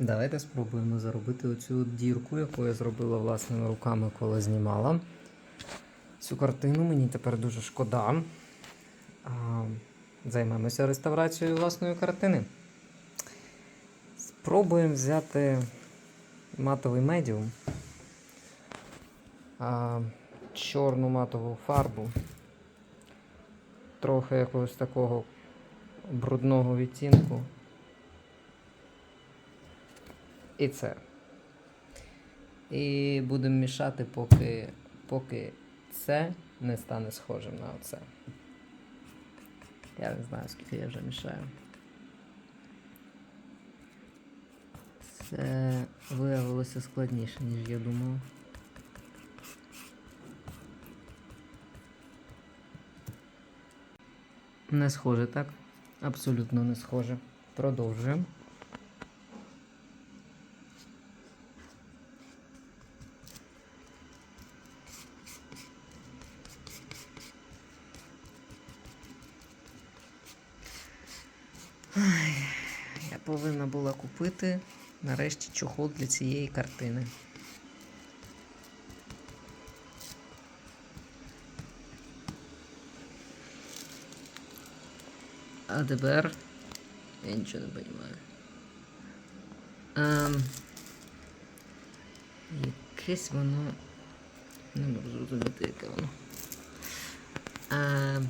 Давайте спробуємо заробити оцю дірку, яку я зробила власними руками, коли знімала. Цю картину мені тепер дуже шкода. А, Займемося реставрацією власної картини. Спробуємо взяти матовий медіум, а, чорну матову фарбу, трохи якогось такого брудного відтінку. І це. І будемо мішати, поки, поки це не стане схожим на оце. Я не знаю, скільки я вже мішаю. Це виявилося складніше, ніж я думав. Не схоже, так? Абсолютно не схоже. Продовжуємо. Повинна була купити нарешті чохол для цієї картини. А тепер я нічого не розумію. Ем, якесь воно. Не можу зрозуміти, яке воно. Ем,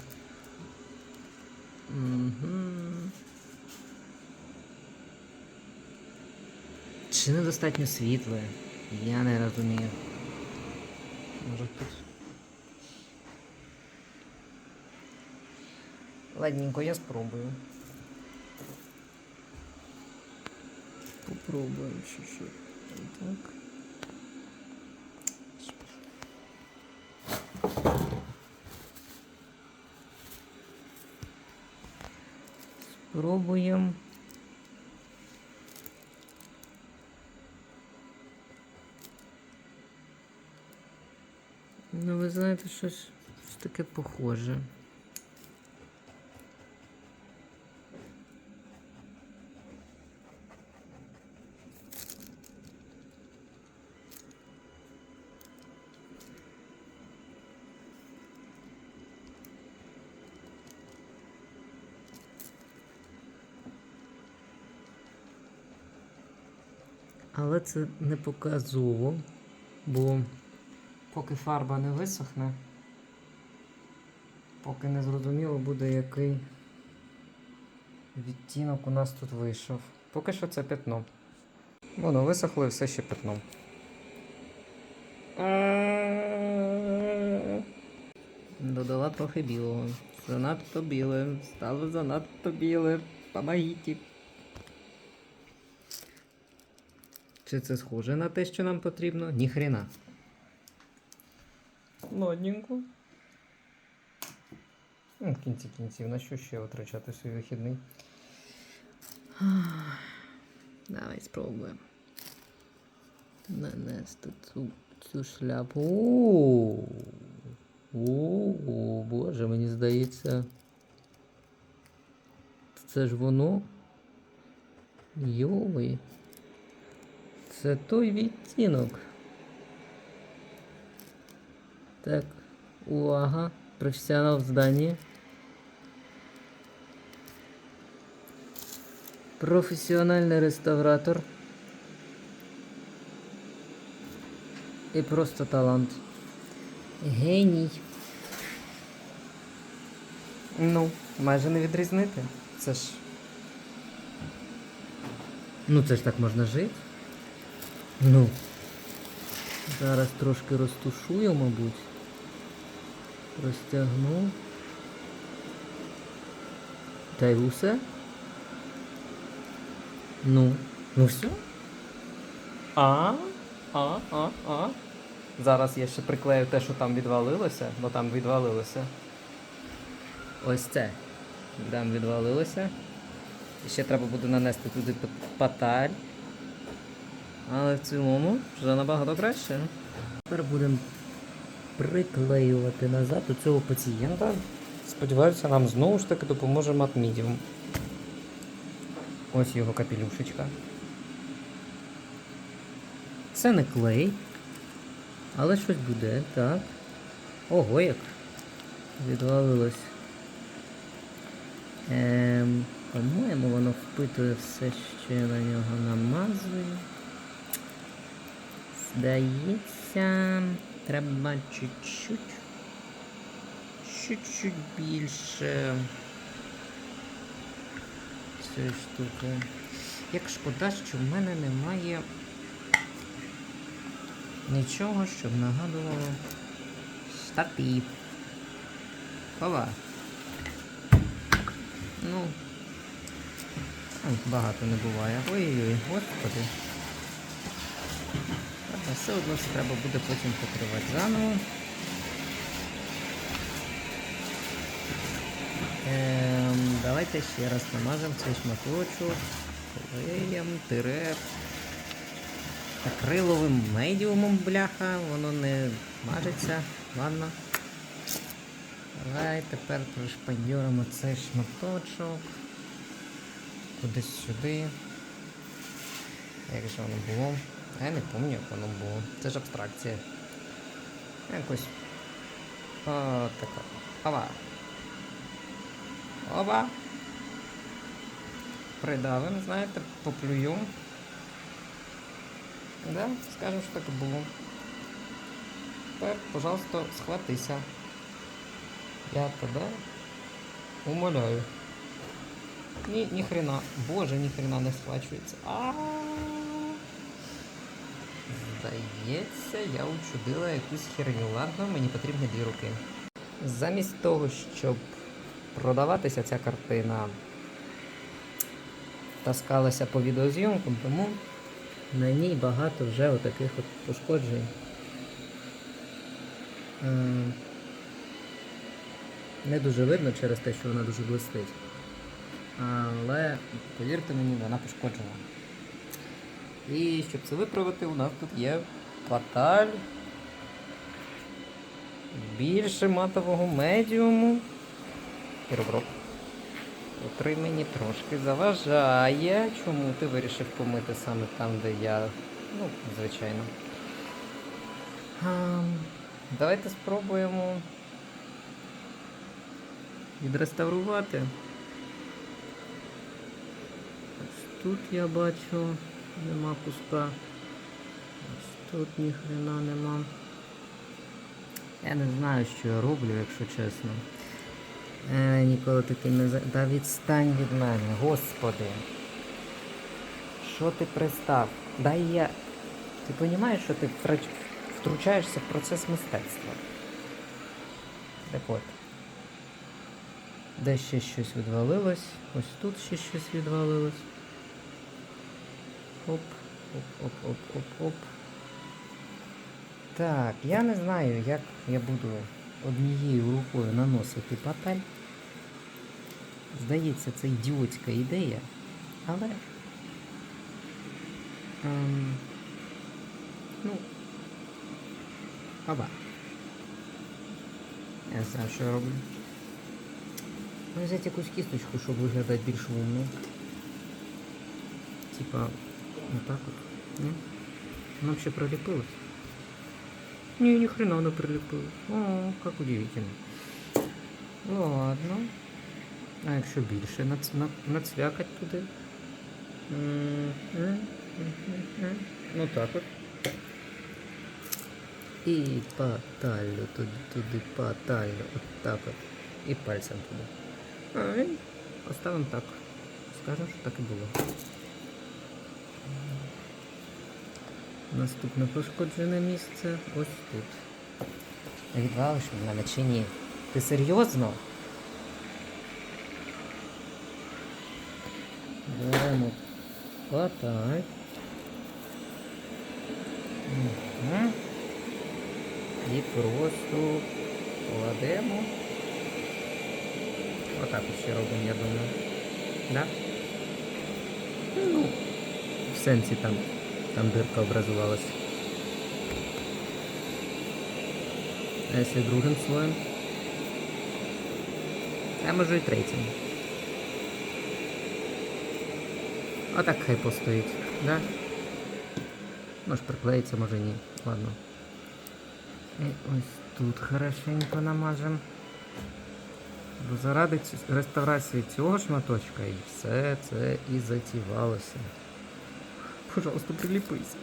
Мгм. Чи недостатньо світле? Я не розумію. Може тут. Ладненько, я спробую. Попробуємо чуть-чуть. Так. Спробуємо. Ну, ви знаєте, щось, щось таке похоже. Але це не показово, бо поки фарба не висохне, поки не зрозуміло буде, який відтінок у нас тут вийшов. Поки що це пятно. Воно висохло і все ще пятно. Додала трохи білого. Занадто біле. Стало занадто біле. Помогіть. Чи це схоже на те, що нам потрібно? Ніхрена. Ладненько. Ну, в кінці кінців, на що ще витрачати свій вихідний? Давай спробуємо. Нанести цю, цю шляпу. О, о, боже, мені здається. Це ж воно. Йой. Це той відтінок. Так, увага, професіонал в зданні. Професіональний реставратор. І просто талант. Геній. Ну, майже не відрізнити. Це ж. Ну, це ж так можна жити. Ну. Зараз трошки розтушую, мабуть. Розтягну. Та й усе. Ну. Ну все. А, а, а, а. Зараз я ще приклею те, що там відвалилося, бо там відвалилося. Ось це. Там відвалилося. І ще треба буде нанести туди паталь. Але в цілому вже набагато краще. Тепер будемо приклеювати назад у цього пацієнта. Сподіваюся, нам знову ж таки допоможе мат Medium. Ось його капелюшечка. Це не клей. Але щось буде, так. Ого, як відвалилось. Ем, по-моєму, воно впитує все, я на нього намазую. Здається, треба чуть-чуть. Чуть-чуть більше цієї штуки. Як шкода, що в мене немає нічого, щоб нагадувало штатив. Хова. Ну, там багато не буває. Ой-ой-ой, господи. Ладно, все одно все треба буде потім покривати заново. Ем, давайте ще раз намажемо цей шматочок клеєм, тире акриловим медіумом, бляха, воно не мажеться. Ладно. Давай тепер пришпандюримо цей шматочок. Кудись сюди. Як же воно було? Я не пам'ятаю, як воно було. Це ж абстракція. Якось. О, така. Ова. Оба. Придавим, знаєте, поплюю. Да, скажем, що так було. Тепер, пожалуйста, схватися. Я тебе умоляю. Ні, ні хрена. Боже, ні хрена не схвачується. А. Здається, я учудила якусь херню. Ладно, мені потрібні дві руки. Замість того, щоб продаватися ця картина таскалася по відеозйомкам, тому на ній багато вже отаких от пошкоджень. Не дуже видно через те, що вона дуже блистить. Але, повірте мені, вона пошкоджена. І щоб це виправити, у нас тут є паталь. Більше матового медіуму. Хіроброк. Котрий мені трошки заважає. Чому ти вирішив помити саме там, де я. Ну, звичайно. Давайте спробуємо відреставрувати. Ось тут я бачу нема куска. Ось тут ніхрена нема. Я не знаю, що я роблю, якщо чесно. Е, ніколи таки не за. Та відстань від мене, господи. Що ти пристав? Дай я. Ти розумієш, що ти втручаєшся в процес мистецтва. Так от. Де ще щось відвалилось. Ось тут ще щось відвалилось. Оп, оп, оп, оп, оп, оп. Так, я не знаю, як я буду однією рукою наносити паталь. Здається, це ідіотська ідея, але. Ем, ну. Оба. Я знаю, що я роблю. Ну, взяти якусь кісточку, щоб виглядати більш умно. Типа, отак от. Ні? Воно ще приліпилось. Не, ни хрена не прилепилось. О, как удивительно. Ладно. А якщо більше нац, на, нацвякать туди? М, м, м, м, м. Ну так от. І паталю туди, туди, паталю. От так от. І пальцем туди. А, і оставимо так. Скажемо, що так і було. Наступне пошкоджене місце ось тут. Відвалиш від мене чи ні? Ти серйозно? Беремо патай. Угу. І просто кладемо. Отак от ще робимо, я думаю. Да? Ну, сенсі там. Там дырка образовалась. А если другим слоем? А може і третім. А так хай постоїть, да? Може приклеїться, може ні. Ладно. І ось тут хорошенько намажемо. Бо заради реставрації цього шматочка і все це і затівалося. Пожалуйста, приліпись.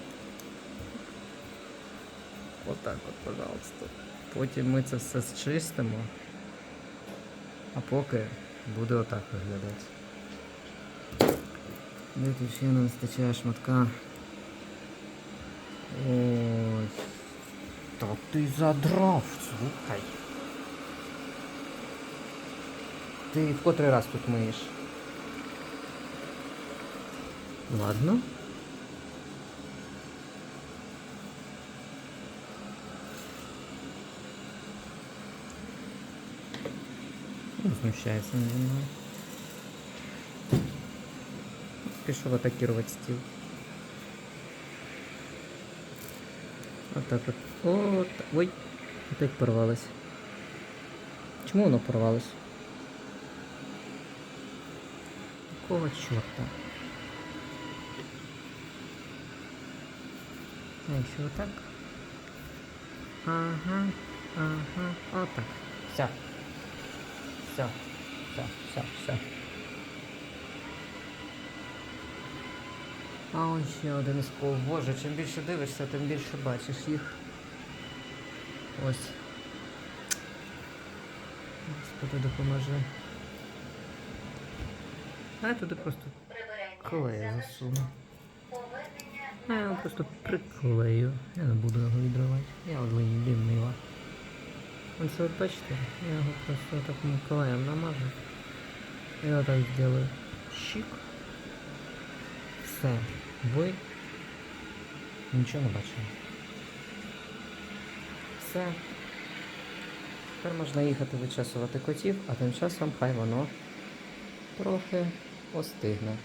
Отак от, пожалуйста. Потім ми це все зчистимо. А поки буде отак виглядати. Де тут ще не вистачає шматка? Ось. Так ти задрав, слухай. Ти в котрий раз тут миєш? Ладно. Ну, Знущається наді мною. Пішов атакувати стіл. Отак от. О, та- ой, опять порвалось. Чому воно порвалось? Какого чорта? А еще вот так. Ага, ага, вот так. Все. Все, все, все, все. А ось ще один скол. Боже, чим більше дивишся, тим більше бачиш їх. Ось. Господи, допоможи. А я туди просто клею засуну. А я просто приклею. Я не буду його відривати. Я от лінива. Ось от бачите, я його просто таким клеєм намажу. І отак зроблю. Щик. Все. Ви нічого не бачили. Все. Тепер можна їхати вичесувати котів, а тим часом хай воно трохи остигне.